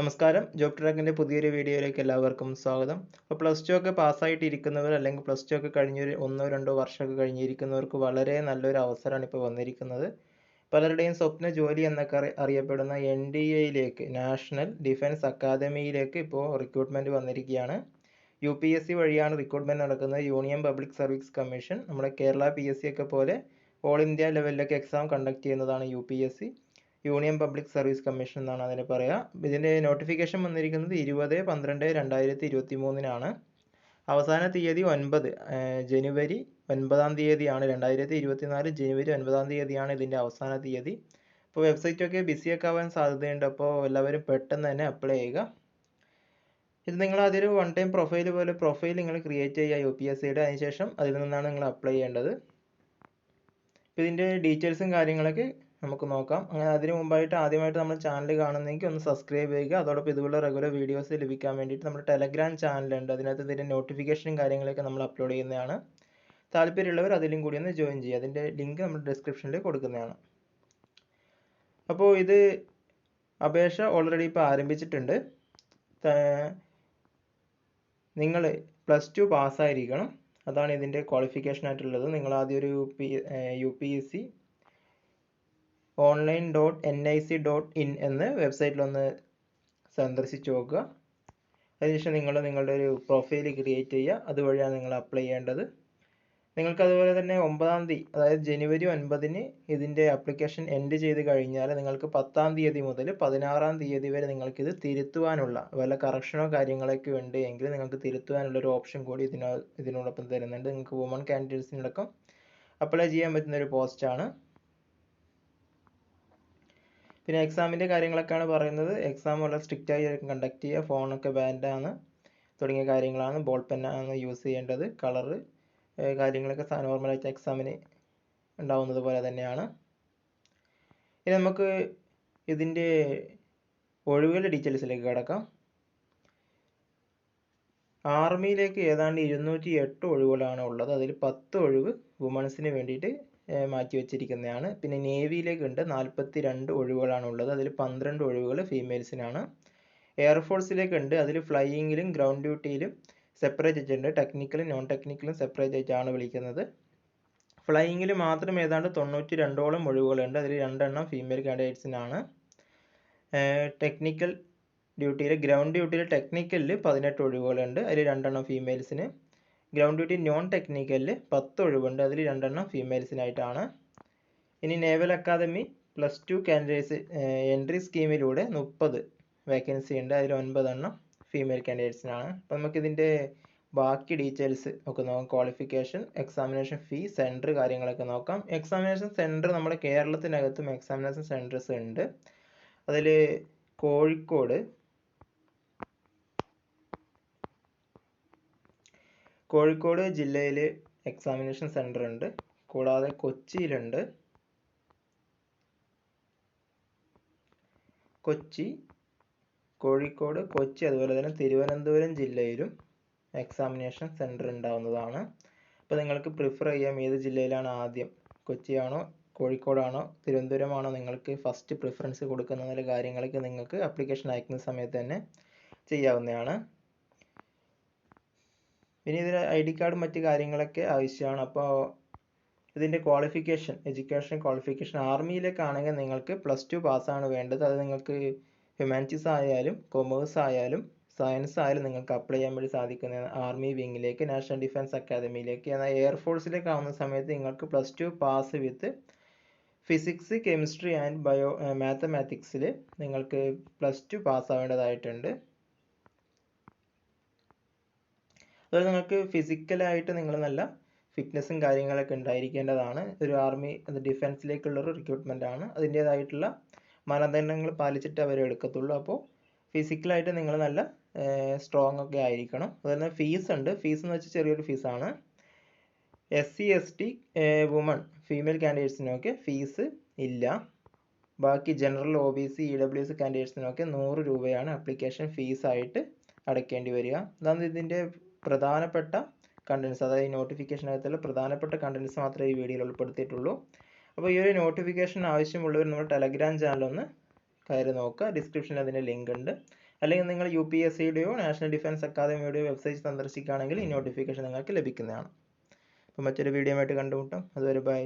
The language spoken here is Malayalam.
നമസ്കാരം. ജോബ് ട്രാക്കിന്റെ പുതിയൊരു വീഡിയോയിലേക്ക് എല്ലാവർക്കും സ്വാഗതം. അപ്പോൾ പ്ലസ് ടു ഒക്കെ പാസ്സായിട്ടിരിക്കുന്നവർ അല്ലെങ്കിൽ പ്ലസ് ടു ഒക്കെ കഴിഞ്ഞൊരു ഒന്നോ രണ്ടോ വർഷമൊക്കെ കഴിഞ്ഞിരിക്കുന്നവർക്ക് വളരെ നല്ലൊരു അവസരമാണ് ഇപ്പോൾ വന്നിരിക്കുന്നത്. പലരുടെയും സ്വപ്ന ജോലി എന്നൊക്കെ അറി- അറിയപ്പെടുന്ന എൻ ഡി എയിലേക്ക് നാഷണൽ ഡിഫൻസ് അക്കാദമിയിലേക്ക് ഇപ്പോൾ റിക്രൂട്ട്മെന്റ് വന്നിരിക്കുകയാണ്. യു പി എസ് സി വഴിയാണ് റിക്രൂട്ട്മെന്റ് നടക്കുന്നത്. യൂണിയൻ പബ്ലിക് സർവീസ് കമ്മീഷൻ നമ്മുടെ കേരള പി എസ് സി ഒക്കെ പോലെ ഓൾ ഇന്ത്യ ലെവലിലൊക്കെ എക്സാം കണ്ടക്ട് ചെയ്യുന്നതാണ് U P S C. Union public service commission എന്നാണ് അതിനെ പറയുക ഇതിന്റെ നോട്ടിഫിക്കേഷൻ വന്നിരിക്കുന്നത് ഇരുപത് പന്ത്രണ്ട് രണ്ടായിരത്തി ഇരുപത്തി മൂന്നിനാണ് അവസാന തീയതി ഒൻപത് ജനുവരി ഒൻപതാം തീയതിയാണ് രണ്ടായിരത്തി ഇരുപത്തി നാല് ജനുവരി ഒൻപതാം തീയതിയാണ് ഇതിന്റെ അവസാന തീയതി. അപ്പോൾ വെബ്സൈറ്റൊക്കെ ഒക്കെ ആവാൻ സാധ്യതയുണ്ട്. അപ്പോൾ എല്ലാവരും പെട്ടെന്ന് തന്നെ അപ്ലൈ ചെയ്യുക. ഇത് നിങ്ങൾ അതൊരു വൺ ടൈം പ്രൊഫൈൽ പോലെ പ്രൊഫൈൽ നിങ്ങൾ ക്രിയേറ്റ് ചെയ്യുക യു പി എസ് സിയുടെ അതിനുശേഷം അതിൽ നിന്നാണ് നിങ്ങൾ അപ്ലൈ ചെയ്യേണ്ടത്. ഇപ്പോൾ ഇതിന്റെ ഡീറ്റെയിൽസും കാര്യങ്ങളൊക്കെ നമുക്ക് നോക്കാം. അങ്ങനെ അതിന് മുമ്പായിട്ട് ആദ്യമായിട്ട് നമ്മൾ ചാനൽ കാണുന്നെങ്കിൽ ഒന്ന് സബ്സ്ക്രൈബ് ചെയ്യുക. അതോടൊപ്പം ഇതുപോലെ റെഗുലർ വീഡിയോസ് ലഭിക്കാൻ വേണ്ടിയിട്ട് നമ്മുടെ ടെലഗ്രാം ചാനലുണ്ട് അതിനകത്ത് ഇതിന്റെ നോട്ടിഫിക്കേഷനും കാര്യങ്ങളൊക്കെ നമ്മൾ അപ്ലോഡ് ചെയ്യുന്നതാണ്. താല്പര്യമുള്ളവർ അതിലും കൂടി ഒന്ന് ജോയിൻ ചെയ്യുക. അതിന്റെ ലിങ്ക് നമ്മൾ ഡിസ്ക്രിപ്ഷനിൽ കൊടുക്കുന്നതാണ്. അപ്പോൾ ഇത് അപേക്ഷ ഓൾറെഡി ഇപ്പോൾ ആരംഭിച്ചിട്ടുണ്ട്. നിങ്ങൾ പ്ലസ് ടു പാസ്സായിരിക്കണം അതാണ് ഇതിന്റെ ക്വാളിഫിക്കേഷൻ ആയിട്ടുള്ളത്. നിങ്ങൾ ആദ്യം ഒരു P U P S C online dot N I C dot in എന്ന് വെബ്സൈറ്റിലൊന്ന് സന്ദർശിച്ച് നോക്കുക. അതിനുശേഷം നിങ്ങൾ നിങ്ങളുടെ ഒരു പ്രൊഫൈൽ ക്രിയേറ്റ് ചെയ്യുക. അതുവഴിയാണ് നിങ്ങൾ അപ്ലൈ ചെയ്യേണ്ടത്. നിങ്ങൾക്ക് അതുപോലെ തന്നെ ഒമ്പതാം തീയതി അതായത് ജനുവരി ഒൻപതിന് ഇതിന്റെ ആപ്ലിക്കേഷൻ എൻഡ് ചെയ്ത് കഴിഞ്ഞാൽ നിങ്ങൾക്ക് പത്താം തീയതി മുതൽ പതിനാറാം തീയതി വരെ നിങ്ങൾക്കിത് തിരുത്തുവാനുള്ള വല്ല കറക്ഷനോ കാര്യങ്ങളൊക്കെ ഉണ്ട് എങ്കിൽ നിങ്ങൾക്ക് തിരുത്തുവാനുള്ള ഒരു ഓപ്ഷൻ കൂടി ഇതിനോ ഇതിനോടൊപ്പം തരുന്നുണ്ട്. നിങ്ങൾക്ക് വുമൺ കാൻഡിഡേറ്റ്സിനടക്കം അപ്ലൈ ചെയ്യാൻ പറ്റുന്ന ഒരു പോസ്റ്റാണ് പിന്നെ എക്സാമിന്റെ കാര്യങ്ങളൊക്കെയാണ് പറയുന്നത്. എക്സാം വളരെ സ്ട്രിക്റ്റ് ആയി കണ്ടക്ട് ചെയ്യുക. ഫോണൊക്കെ ബാൻഡാണ് തുടങ്ങിയ കാര്യങ്ങളാണ്. ബോൾ പെന്നാണ് യൂസ് ചെയ്യേണ്ടത്. കളറ് കാര്യങ്ങളൊക്കെ നോർമലായിട്ട് എക്സാമിന് ഉണ്ടാവുന്നത് പോലെ തന്നെയാണ്. ഇനി നമുക്ക് ഇതിന്റെ ഒഴിവുകളുടെ ഡീറ്റെയിൽസിലേക്ക് കിടക്കാം. ആർമിയിലേക്ക് ഏതാണ്ട് ഇരുന്നൂറ്റി എട്ട് ഒഴിവുകളാണ് ഉള്ളത്. അതിൽ പത്ത് ഒഴിവ് വുമൺസിന് വേണ്ടിയിട്ട് മാറ്റി വെച്ചിരിക്കുന്നതാണ്. പിന്നെ നേവിയിലേക്ക് ഉണ്ട് നാൽപ്പത്തി രണ്ട് ഒഴിവുകളാണ് ഉള്ളത് അതിൽ പന്ത്രണ്ട് ഒഴിവുകൾ ഫീമെയിൽസിനാണ് എയർഫോഴ്സിലേക്ക് ഉണ്ട് അതിൽ ഫ്ലൈയിങ്ങിലും ഗ്രൗണ്ട് ഡ്യൂട്ടിയിലും സെപ്പറേറ്റ് ആയിട്ടുണ്ട്. ടെക്നിക്കലും നോൺ ടെക്നിക്കലും സെപ്പറേറ്റ് ആയിട്ടാണ് വിളിക്കുന്നത്. ഫ്ലൈയിങ്ങിൽ മാത്രം ഏതാണ്ട് തൊണ്ണൂറ്റി രണ്ടോളം ഒഴിവുകളുണ്ട്. അതിൽ രണ്ടെണ്ണം ഫീമെയിൽ കാൻഡിഡേറ്റ്സിനാണ് ടെക്നിക്കൽ ഡ്യൂട്ടിയിൽ ഗ്രൗണ്ട് ഡ്യൂട്ടിയിൽ ടെക്നിക്കലിൽ പതിനെട്ട് ഒഴിവുകളുണ്ട്. അതിൽ രണ്ടെണ്ണം ഫീമെയിൽസിന് ഗ്രൗണ്ട് ഡ്യൂട്ടി നോൺ ടെക്നിക്കലിൽ പത്ത് ഒഴിവുണ്ട്. അതിൽ രണ്ടെണ്ണം ഫീമെയിൽസിനായിട്ടാണ് ഇനി naval academy plus two candidates entry സ്കീമിലൂടെ മുപ്പത് വേക്കൻസി ഉണ്ട്. അതിൽ ഒൻപതെണ്ണം ഫീമെയിൽ കാൻഡിഡേറ്റ്സിനാണ് അപ്പോൾ നമുക്കിതിന്റെ ബാക്കി ഡീറ്റെയിൽസ് ഒക്കെ നോക്കാം. ക്വാളിഫിക്കേഷൻ എക്സാമിനേഷൻ ഫീ സെന്റർ കാര്യങ്ങളൊക്കെ നോക്കാം. എക്സാമിനേഷൻ സെന്റർ നമ്മുടെ കേരളത്തിനകത്തും എക്സാമിനേഷൻ സെന്റേഴ്സ് ഉണ്ട്. അതിൽ കോഴിക്കോട് കോഴിക്കോട് ജില്ലയിൽ എക്സാമിനേഷൻ സെന്റർ ഉണ്ട്. കൂടാതെ കൊച്ചിയിലുണ്ട്. കൊച്ചി കോഴിക്കോട് കൊച്ചി അതുപോലെ തന്നെ തിരുവനന്തപുരം ജില്ലയിലും എക്സാമിനേഷൻ സെന്റർ ഉണ്ടാവുന്നതാണ്. അപ്പോൾ നിങ്ങൾക്ക് പ്രിഫർ ചെയ്യാം ഏത് ജില്ലയിലാണ് ആദ്യം. കൊച്ചിയാണോ കോഴിക്കോടാണോ തിരുവനന്തപുരമാണോ നിങ്ങൾക്ക് ഫസ്റ്റ് പ്രിഫറൻസ് കൊടുക്കുന്ന കാര്യങ്ങളൊക്കെ നിങ്ങൾക്ക് ആപ്ലിക്കേഷൻ അയക്കുന്ന സമയത്ത് തന്നെ ചെയ്യാവുന്നതാണ്. ഇനി ഇതിന് ഐ ഡി കാർഡും മറ്റ് കാര്യങ്ങളൊക്കെ ആവശ്യമാണ്. അപ്പോൾ ഇതിന്റെ ക്വാളിഫിക്കേഷൻ എഡ്യൂക്കേഷൻ ക്വാളിഫിക്കേഷൻ ആർമിയിലേക്കാണെങ്കിൽ നിങ്ങൾക്ക് പ്ലസ് ടു പാസ്സാണ് വേണ്ടത്. അത് നിങ്ങൾക്ക് ഹ്യൂമാനിറ്റീസ് ആയാലും കൊമേഴ്സ് ആയാലും സയൻസ് ആയാലും നിങ്ങൾക്ക് അപ്ലൈ ചെയ്യാൻ വേണ്ടി സാധിക്കുന്ന ആർമി വിങ്ങിലേക്ക് നാഷണൽ ഡിഫൻസ് അക്കാദമിയിലേക്ക് എന്നാൽ എയർഫോഴ്സിലേക്ക് ആവുന്ന സമയത്ത് നിങ്ങൾക്ക് plus two pass with physics chemistry and bio മാത്തമാറ്റിക്സിൽ നിങ്ങൾക്ക് പ്ലസ് ടു പാസ്സാവേണ്ടതായിട്ടുണ്ട് അതുപോലെ നിങ്ങൾക്ക് ഫിസിക്കലായിട്ട് നിങ്ങൾ നല്ല ഫിറ്റ്നസ്സും കാര്യങ്ങളൊക്കെ ഉണ്ടായിരിക്കേണ്ടതാണ്. ഒരു ആർമി അത് ഡിഫൻസിലേക്കുള്ള ഒരു റിക്രൂട്ട്മെന്റ് ആണ്. അതിന്റേതായിട്ടുള്ള മാനദണ്ഡങ്ങൾ പാലിച്ചിട്ട് അവരെ എടുക്കത്തുള്ളൂ. അപ്പോൾ ഫിസിക്കലായിട്ട് നിങ്ങൾ നല്ല സ്ട്രോങ് ഒക്കെ ആയിരിക്കണം. അതുപോലെ ഫീസ് ഉണ്ട്. ഫീസ് എന്ന് വെച്ചാൽ ചെറിയൊരു ഫീസാണ് S C S T woman female കാൻഡിഡേറ്റ്സിനൊക്കെ fees ഇല്ല. ബാക്കി general O B C E W കാൻഡിഡേറ്റ്സിനൊക്കെ നൂറ് രൂപയാണ് ആപ്ലിക്കേഷൻ ഫീസായിട്ട് അടയ്ക്കേണ്ടി വരിക. അതാണ് ഇതിന്റെ പ്രധാനപ്പെട്ട കണ്ടൻസ് അതായത് നോട്ടിഫിക്കേഷനകത്തുള്ള പ്രധാനപ്പെട്ട കണ്ടൻസ് മാത്രമേ ഈ വീഡിയോയിൽ ഉൾപ്പെടുത്തിയിട്ടുള്ളൂ. അപ്പോൾ ഈ ഒരു നോട്ടിഫിക്കേഷൻ ആവശ്യമുള്ളവർ നമ്മൾ ടെലഗ്രാം ചാനൽ ഒന്ന് കയറി നോക്കുക. ഡിസ്ക്രിപ്ഷനിൽ അതിന്റെ ലിങ്ക് ഉണ്ട്. അല്ലെങ്കിൽ നിങ്ങൾ യു പി എസ് സിയുടെയോ നാഷണൽ ഡിഫൻസ് അക്കാദമിയുടെയോ വെബ്സൈറ്റ് സന്ദർശിക്കുകയാണെങ്കിൽ ഈ നോട്ടിഫിക്കേഷൻ നിങ്ങൾക്ക് ലഭിക്കുന്നതാണ്. അപ്പോൾ മറ്റൊരു വീഡിയോ ആയിട്ട് കണ്ടുമുട്ടാം. അതുവരെ ബൈ